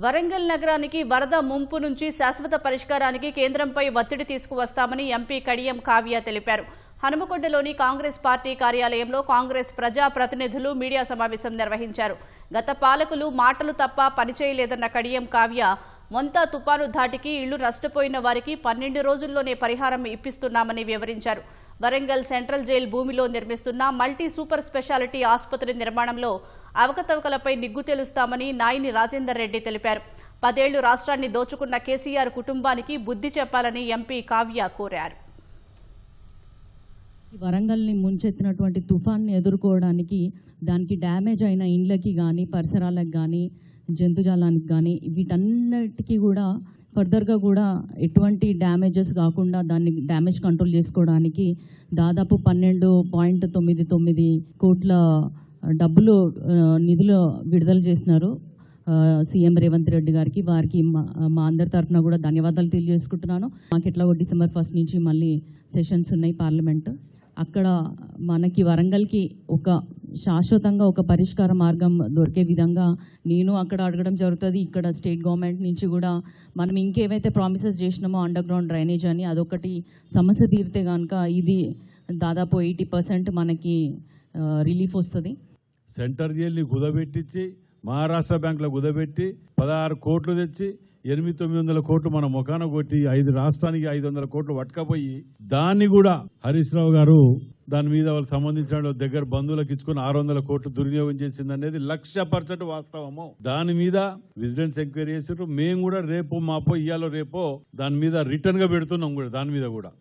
వరంగల్ నగరానికి వరద ముంపు నుంచి శాశ్వత పరిష్కారానికి కేంద్రంపై ఒత్తిడి తీసుకువస్తామని ఎంపీ కడియం కావ్య తెలిపారు. హనుమకొండలోని కాంగ్రెస్ పార్టీ కార్యాలయంలో కాంగ్రెస్ ప్రజా ప్రతినిధులు మీడియా సమావేశం నిర్వహించారు. గత పాలకులు మాటలు తప్ప పనిచేయలేదన్న కడియం కావ్య మొంతా తుపాను ధాటికి ఇళ్ళు నష్టపోయిన వారికి పన్నెండు రోజుల్లోనే పరిహారం ఇప్పిస్తున్నామని వివరించారు. వరంగల్ సెంట్రల్ జైల్ భూమిలో నిర్మిస్తున్న మల్టీ సూపర్ స్పెషాలిటీ ఆసుపత్రి నిర్మాణంలో అవకతవకలపై నిగ్గు తెలుస్తామని నాయిని రాజేందర్ రెడ్డి తెలిపారు. పదేళ్ళు రాష్ట్రాన్ని దోచుకున్న కేసీఆర్ కుటుంబానికి బుద్ధి చెప్పాలని ఎంపీ కావ్య కోరారు. వరంగల్ని ముంచెత్తినటువంటి తుఫాన్ని ఎదుర్కోవడానికి దానికి డ్యామేజ్ అయిన ఇండ్లకి కానీ పరిసరాలకు కానీ జంతుజాలానికి కానీ వీటన్నిటికీ కూడా ఫర్దర్గా కూడా ఎటువంటి డ్యామేజెస్ కాకుండా దాన్ని డ్యామేజ్ కంట్రోల్ చేసుకోవడానికి దాదాపు పన్నెండు పాయింట్ తొమ్మిది తొమ్మిది కోట్ల డబ్బులు నిధులు విడుదల చేసినారు. సీఎం రేవంత్ రెడ్డి గారికి వారికి మా మా అందరి తరఫున కూడా ధన్యవాదాలు తెలియజేసుకుంటున్నాను. మాకు ఎట్లాగో డిసెంబర్ ఫస్ట్ నుంచి మళ్ళీ సెషన్స్ ఉన్నాయి పార్లమెంట్. అక్కడ మనకి వరంగల్కి ఒక శాశ్వతంగా ఒక పరిష్కార మార్గం దొరికే విధంగా నేను అక్కడ అడగడం జరుగుతుంది. ఇక్కడ స్టేట్ గవర్నమెంట్ నుంచి కూడా మనం ఇంకేవైతే ప్రామిసెస్ చేసినామో అండర్ గ్రౌండ్ డ్రైనేజ్ అని అదొకటి సమస్య తీరితే కనుక ఇది దాదాపు ఎయిటీ పర్సెంట్ మనకి రిలీఫ్ వస్తుంది. సెంటర్ జైల్ని కుదబెట్టించి మహారాష్ట్ర బ్యాంకులో కుదబెట్టి పదహారు కోట్లు తెచ్చి ఎనిమిది తొమ్మిది వందల కోట్లు మన ముఖాన కొట్టి ఐదు రాష్ట్రానికి ఐదు వందల కోట్లు పట్టుకపోయి దాన్ని కూడా హరీష్ రావు గారు దాని మీద వాళ్ళకి సంబంధించిన దగ్గర బంధువులకు ఇచ్చుకుని ఆరు వందల కోట్లు దుర్వినియోగం చేసింది అనేది లక్ష పర్సెంట్ వాస్తవము. దాని మీద విజిలెన్స్ ఎంక్వైరీ చేసారు మేము కూడా రేపు మాపో ఇయ్యాలో రేపో దాని మీద రిటర్న్గా పెడుతున్నాం కూడా దాని మీద కూడా.